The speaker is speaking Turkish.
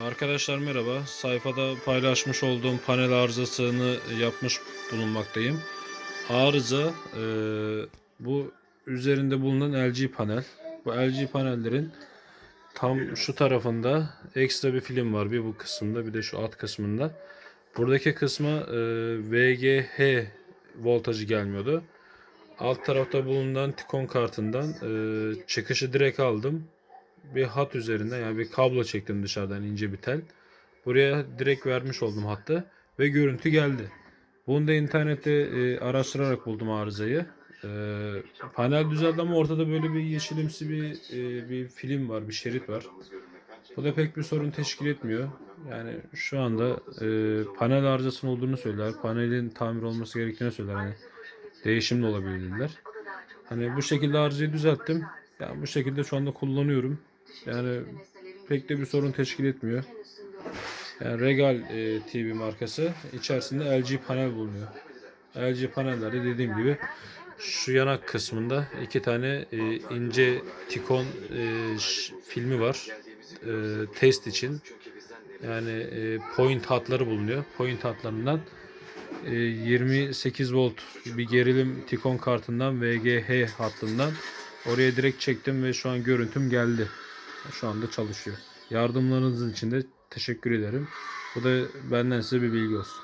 Arkadaşlar merhaba. Sayfada paylaşmış olduğum panel arızasını yapmış bulunmaktayım. Arıza e, bu üzerinde bulunan LG panel. Bu LG panellerin tam şu tarafında ekstra bir film var. Bir bu kısımda bir de şu alt kısmında. Buradaki kısma e, VGH voltajı gelmiyordu. Alt tarafta bulunan Tikon kartından e, çıkışı direkt aldım bir hat üzerinden yani bir kablo çektim dışarıdan ince bir tel. Buraya direkt vermiş oldum hattı ve görüntü geldi. Bunu da internette e, araştırarak buldum arızayı. E, panel düzeldi ama ortada böyle bir yeşilimsi bir e, bir film var, bir şerit var. Bu da pek bir sorun teşkil etmiyor. Yani şu anda e, panel arızasının olduğunu söyler. Panelin tamir olması gerektiğini söyler. Hani değişimli olabilirler. Hani bu şekilde arızayı düzelttim. Yani bu şekilde şu anda kullanıyorum. Yani pek de bir sorun teşkil etmiyor. Yani Regal e, TV markası içerisinde LG panel bulunuyor. LG panellerde dediğim gibi şu yanak kısmında iki tane e, ince Tikon e, ş- filmi var. E, test için. Yani e, point hatları bulunuyor. Point hatlarından e, 28 volt bir gerilim Tikon kartından VGH hattından oraya direkt çektim ve şu an görüntüm geldi. Şu anda çalışıyor. Yardımlarınız için de teşekkür ederim. Bu da benden size bir bilgi olsun.